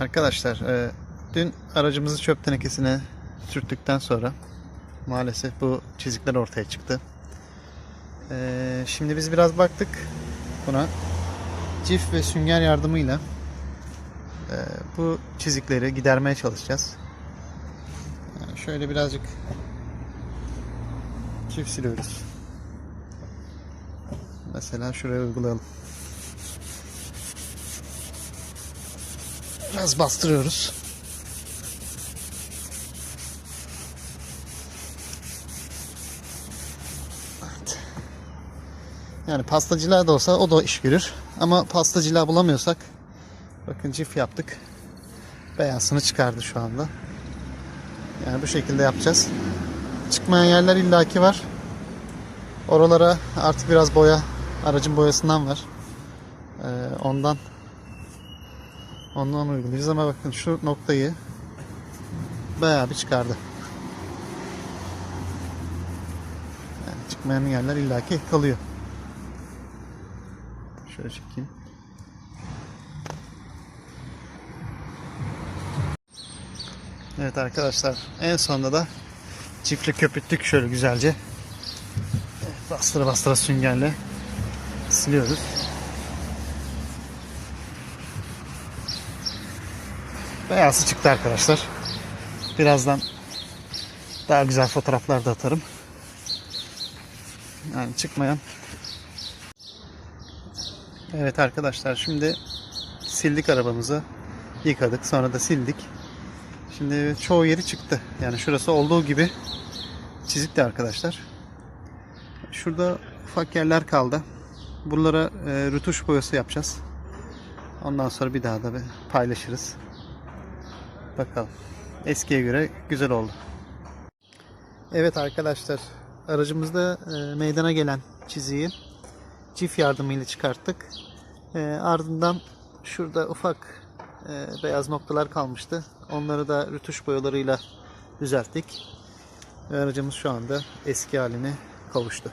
Arkadaşlar e, dün aracımızı çöp tenekesine sürttükten sonra maalesef bu çizikler ortaya çıktı. E, şimdi biz biraz baktık buna. Cif ve sünger yardımıyla e, bu çizikleri gidermeye çalışacağız. Yani şöyle birazcık çift siliyoruz. Mesela şuraya uygulayalım. Biraz bastırıyoruz. Evet. Yani pastacılığa da olsa o da iş görür. Ama pastacılığa bulamıyorsak bakın cif yaptık. Beyazını çıkardı şu anda. Yani bu şekilde yapacağız. Çıkmayan yerler illaki var. Oralara artık biraz boya, aracın boyasından var. Ee, ondan Ondan uygulayacağız ama bakın şu noktayı bayağı bir çıkardı. Yani çıkmayan yerler illaki kalıyor. Şöyle çekeyim. Evet arkadaşlar en sonunda da çiftli köpüttük şöyle güzelce. Evet, bastıra bastıra süngerle siliyoruz. Beyazı çıktı arkadaşlar. Birazdan daha güzel fotoğraflar da atarım. Yani çıkmayan. Evet arkadaşlar şimdi sildik arabamızı. Yıkadık sonra da sildik. Şimdi çoğu yeri çıktı. Yani şurası olduğu gibi çizikti arkadaşlar. Şurada ufak yerler kaldı. Buralara e, rütuş boyası yapacağız. Ondan sonra bir daha da paylaşırız. Bakalım. Eskiye göre güzel oldu. Evet arkadaşlar. Aracımızda e, meydana gelen çiziyi çift yardımıyla çıkarttık. E, ardından şurada ufak e, beyaz noktalar kalmıştı. Onları da rütuş boyalarıyla düzelttik. Ve aracımız şu anda eski haline kavuştu.